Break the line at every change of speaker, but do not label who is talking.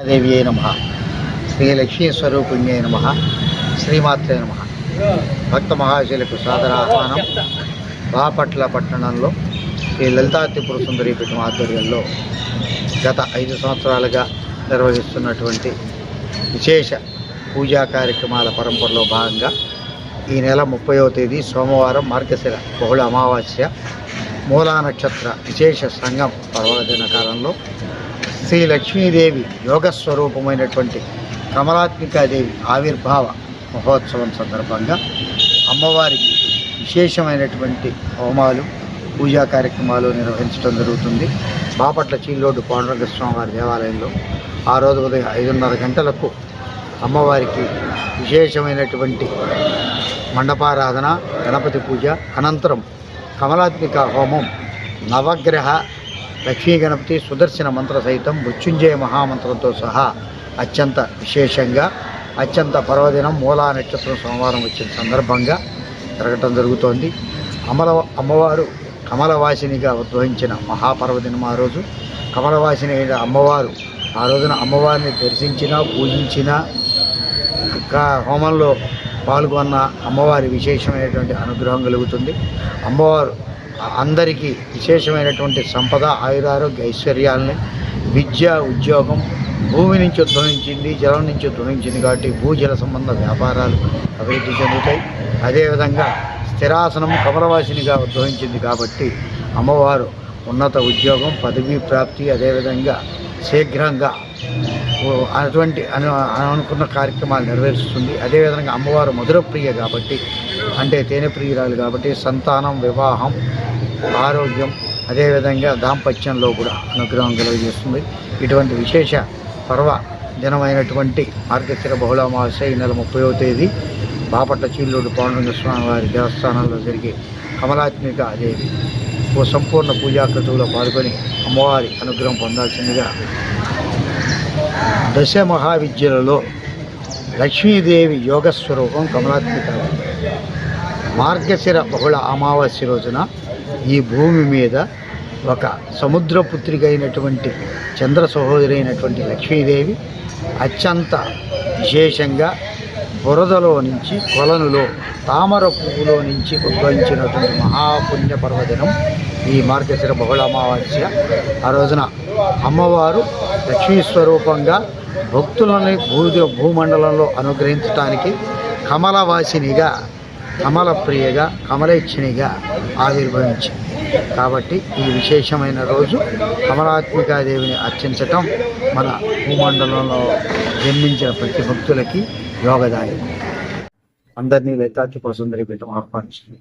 దేవి అయి నమ. శ్రీ లక్ష్మీ స్వరూపిణ్యై నమ. శ్రీమాత్రే నమ. భక్త మహాశీలకు సాదర ఆహ్వానం. బాపట్ల పట్టణంలో శ్రీ లలితా త్రిపుర సుందరి పీఠం ఆధ్వర్యంలో గత ఐదు సంవత్సరాలుగా నిర్వహిస్తున్నటువంటి విశేష పూజా కార్యక్రమాల పరంపరలో భాగంగా ఈ నెల ముప్పైవ తేదీ సోమవారం మార్గశిర బహుళ అమావాస్య మూలా నక్షత్ర విశేష సంఘం పర్వదిన కాలంలో శ్రీ లక్ష్మీదేవి యోగ స్వరూపమైనటువంటి కమలాత్మికాదేవి ఆవిర్భావ మహోత్సవం సందర్భంగా అమ్మవారికి విశేషమైనటువంటి హోమాలు పూజా కార్యక్రమాలు నిర్వహించడం జరుగుతుంది. బాపట్ల చీలోడు పాండురంగ దేవాలయంలో ఆ రోజు ఉదయం ఐదున్నర గంటలకు అమ్మవారికి విశేషమైనటువంటి మండపారాధన గణపతి పూజ అనంతరం కమలాత్మిక హోమం నవగ్రహ లక్ష్మీ గణపతి సుదర్శన మంత్ర సహితం మృత్యుంజయ మహామంత్రంతో సహా అత్యంత విశేషంగా అత్యంత పర్వదినం మూలా నక్షత్రం సోమవారం వచ్చిన సందర్భంగా జరగటం జరుగుతోంది. అమల అమ్మవారు కమలవాసినిగా ఉద్భవించిన మహాపర్వదినం ఆ రోజు. కమలవాసిని అయిన అమ్మవారు ఆ రోజున అమ్మవారిని దర్శించిన పూజించిన హోమంలో పాల్గొన్న అమ్మవారి విశేషమైనటువంటి అనుగ్రహం కలుగుతుంది. అమ్మవారు అందరికీ విశేషమైనటువంటి సంపద ఆయురారోగ్య ఐశ్వర్యాలని విద్య ఉద్యోగం భూమి నుంచి ఉద్భవించింది జలం నుంచి ఉద్భవించింది కాబట్టి భూజల సంబంధ వ్యాపారాలు అభివృద్ధి చెందుతాయి. అదేవిధంగా స్థిరాసనం కమలవాసినిగా ఉద్భవించింది కాబట్టి అమ్మవారు ఉన్నత ఉద్యోగం పదవీ ప్రాప్తి అదేవిధంగా శీఘ్రంగా అటువంటి అను అనుకున్న కార్యక్రమాలు నెరవేరుస్తుంది. అదేవిధంగా అమ్మవారు మధురప్రియ కాబట్టి అంటే తేనె ప్రియురాలు కాబట్టి సంతానం వివాహం ఆరోగ్యం అదేవిధంగా దాంపత్యంలో కూడా అనుగ్రహం కలుగజేస్తుంది. ఇటువంటి విశేష పర్వ దినమైనటువంటి మార్గశిర బహుళ అమావాస్య ఈ నెల ముప్పయో తేదీ బాపట్ల చీల్లూరు పాండురంగ స్వామి వారి దేవస్థానంలో జరిగే కమలాత్మిక దేవి ఓ సంపూర్ణ పూజాకృతువులో పాల్గొని అమ్మవారి అనుగ్రహం పొందాల్సిందిగా దశ మహావిద్యలలో లక్ష్మీదేవి యోగ స్వరూపం కమలాత్మిక. మార్గశిర బహుళ అమావాస్య రోజున ఈ భూమి మీద ఒక సముద్రపుత్రిక అయినటువంటి చంద్ర సహోదరి అయినటువంటి లక్ష్మీదేవి అత్యంత విశేషంగా బురదలో నుంచి కొలనులో తామర పువ్వులో నుంచి ఉద్భవించినటువంటి మహాపుణ్య పర్వదినం ఈ మార్గశిర బహుళ అమావాస్య. ఆ రోజున అమ్మవారు లక్ష్మీ స్వరూపంగా భక్తులని భూ భూమండలంలో అనుగ్రహించటానికి కమలవాసినిగా కమల ప్రియగా ఆవిర్భవించింది. కాబట్టి ఈ విశేషమైన రోజు కమలాత్మికాదేవిని అర్చించటం మన భూమండలంలో జన్మించిన ప్రతి భక్తులకి యోగదాయకం. అందరినీ లతాత్రిపుర సుందరి పీఠం ఆహ్వానిస్తుంది